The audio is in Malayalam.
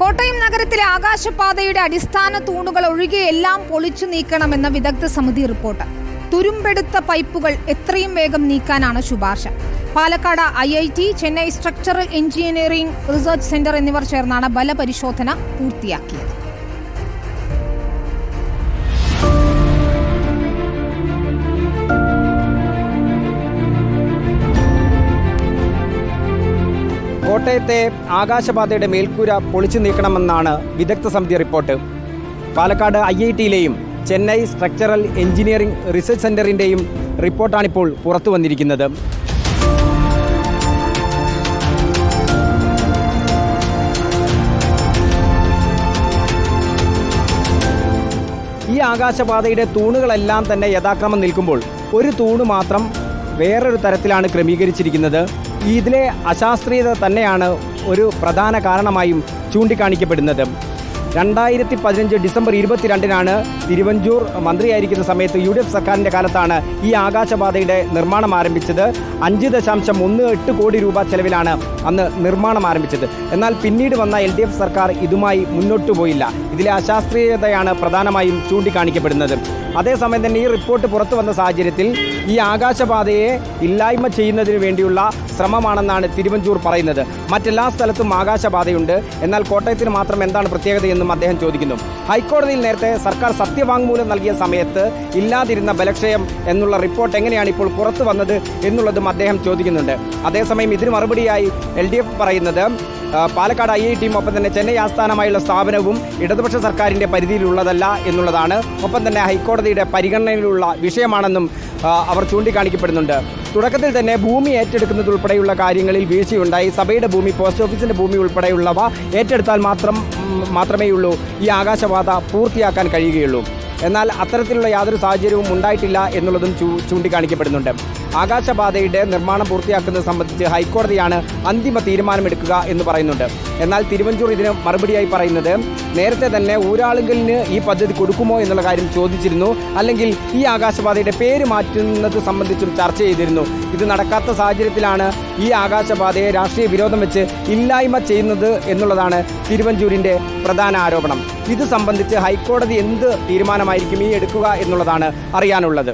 കോട്ടയം നഗരത്തിലെ ആകാശപാതയുടെ അടിസ്ഥാന തൂണുകൾ ഒഴികെ എല്ലാം പൊളിച്ചു നീക്കണമെന്ന വിദഗ്ധ സമിതി റിപ്പോർട്ട്. തുരുമ്പെടുത്ത പൈപ്പുകൾ എത്രയും വേഗം നീക്കാനാണ് ശുപാർശ. Palakkad I I T Chennai structural engineering research centre എന്നിവർ ചേർന്നാണ് ബലപരിശോധന പൂർത്തിയാക്കിയത്. കോട്ടയത്തെ ആകാശപാതയുടെ മേൽക്കൂര പൊളിച്ചു നീക്കണമെന്നാണ് വിദഗ്ധ സമിതി റിപ്പോർട്ട്. പാലക്കാട് ഐ ഐ ടിയിലെയും ചെന്നൈ സ്ട്രക്ചറൽ എഞ്ചിനീയറിംഗ് റിസർച്ച് സെന്ററിന്റെയും റിപ്പോർട്ടാണിപ്പോൾ പുറത്തു വന്നിരിക്കുന്നത്. ഈ ആകാശപാതയുടെ തൂണുകളെല്ലാം തന്നെ യഥാക്രമം നിൽക്കുമ്പോൾ ഒരു തൂണ് മാത്രം വേറൊരു തരത്തിലാണ് ക്രമീകരിച്ചിരിക്കുന്നത്. ഇതിലെ അശാസ്ത്രീയത തന്നെയാണ് ഒരു പ്രധാന കാരണമായും ചൂണ്ടിക്കാണിക്കപ്പെടുന്നത്. രണ്ടായിരത്തി പതിനഞ്ച് ഡിസംബർ ഇരുപത്തിരണ്ടിനാണ് തിരുവഞ്ചൂർ മന്ത്രിയായിരിക്കുന്ന സമയത്ത് യു ഡി എഫ് സർക്കാരിന്റെ കാലത്താണ് ഈ ആകാശപാതയുടെ നിർമ്മാണം ആരംഭിച്ചത്. അഞ്ച് ദശാംശം ഒന്ന് എട്ട് കോടി രൂപ ചെലവിലാണ് അന്ന് നിർമ്മാണം ആരംഭിച്ചത്. എന്നാൽ പിന്നീട് വന്ന എൽ ഡി എഫ് സർക്കാർ ഇതുമായി മുന്നോട്ടു പോയില്ല. ഇതിലെ അശാസ്ത്രീയതയാണ് പ്രധാനമായും ചൂണ്ടിക്കാണിക്കപ്പെടുന്നത്. അതേസമയം തന്നെ ഈ റിപ്പോർട്ട് പുറത്തു വന്ന സാഹചര്യത്തിൽ ഈ ആകാശപാതയെ ഇല്ലായ്മ ചെയ്യുന്നതിന് വേണ്ടിയുള്ള ശ്രമമാണെന്നാണ് തിരുവഞ്ചൂർ പറയുന്നത്. മറ്റെല്ലാ സ്ഥലത്തും ആകാശപാതയുണ്ട്. എന്നാൽ കോട്ടയത്തിന് മാത്രം എന്താണ് പ്രത്യേകതയെന്നും അദ്ദേഹം ചോദിക്കുന്നു. ഹൈക്കോടതിയിൽ നേരത്തെ സർക്കാർ സത്യവാങ്മൂലം നൽകിയ സമയത്ത് ഇല്ലാതിരുന്ന ബലക്ഷയം എന്നുള്ള റിപ്പോർട്ട് എങ്ങനെയാണ് ഇപ്പോൾ പുറത്തു വന്നത് എന്നുള്ളതും അദ്ദേഹം ചോദിക്കുന്നുണ്ട്. അതേസമയം ഇതിന് മറുപടിയായി എൽ ഡി എഫ് പറയുന്നത് പാലക്കാട് ഐ ഐ ടിയും ഒപ്പം തന്നെ ചെന്നൈ ആസ്ഥാനമായുള്ള സ്ഥാപനവും ഇടതുപക്ഷ സർക്കാരിന്റെ പരിധിയിലുള്ളതല്ല എന്നുള്ളതാണ്. ഒപ്പം തന്നെ ഹൈക്കോടതിയുടെ പരിഗണനയിലുള്ള വിഷയമാണെന്നും അവർ ചൂണ്ടിക്കാണിക്കപ്പെടുന്നുണ്ട്. തുടക്കത്തിൽ തന്നെ ഭൂമി ഏറ്റെടുക്കുന്നത് ഉൾപ്പെടെയുള്ള കാര്യങ്ങളിൽ വീഴ്ചയുണ്ടായി. സഭയുടെ ഭൂമി പോസ്റ്റ് ഓഫീസിന്റെ ഭൂമി ഉൾപ്പെടെയുള്ളവ ഏറ്റെടുത്താൽ മാത്രം മാത്രമേയുള്ളൂ. ഈ ആകാശവാദ പൂർത്തിയാക്കാൻ കഴിയുകയുള്ളൂ. എന്നാൽ അത്തരത്തിലുള്ള യാതൊരു സാഹചര്യവും ഉണ്ടായിട്ടില്ല എന്നുള്ളതും ചൂ ചൂണ്ടിക്കാണിക്കപ്പെടുന്നുണ്ട്. ആകാശപാതയുടെ നിർമ്മാണം പൂർത്തിയാക്കുന്നത് സംബന്ധിച്ച് ഹൈക്കോടതിയാണ് അന്തിമ തീരുമാനമെടുക്കുക എന്ന് പറയുന്നുണ്ട്. എന്നാൽ തിരുവഞ്ചൂർ ഇതിന് മറുപടിയായി പറയുന്നത് നേരത്തെ തന്നെ ഊരാളുകളിന് ഈ പദ്ധതി കൊടുക്കുമോ എന്നുള്ള കാര്യം ചോദിച്ചിരുന്നു. അല്ലെങ്കിൽ ഈ ആകാശപാതയുടെ പേര് മാറ്റുന്നത് സംബന്ധിച്ചും ചർച്ച ചെയ്തിരുന്നു. ഇത് നടക്കാത്ത സാഹചര്യത്തിലാണ് ഈ ആകാശപാതയെ രാഷ്ട്രീയ വിരോധം വെച്ച് ഇല്ലായ്മ ചെയ്യുന്നത് എന്നുള്ളതാണ് തിരുവഞ്ചൂരിന്റെ പ്രധാന ആരോപണം. ഇത് സംബന്ധിച്ച് ഹൈക്കോടതി എന്ത് തീരുമാനമായിരിക്കും ഈ എടുക്കുക എന്നുള്ളതാണ് അറിയാനുള്ളത്.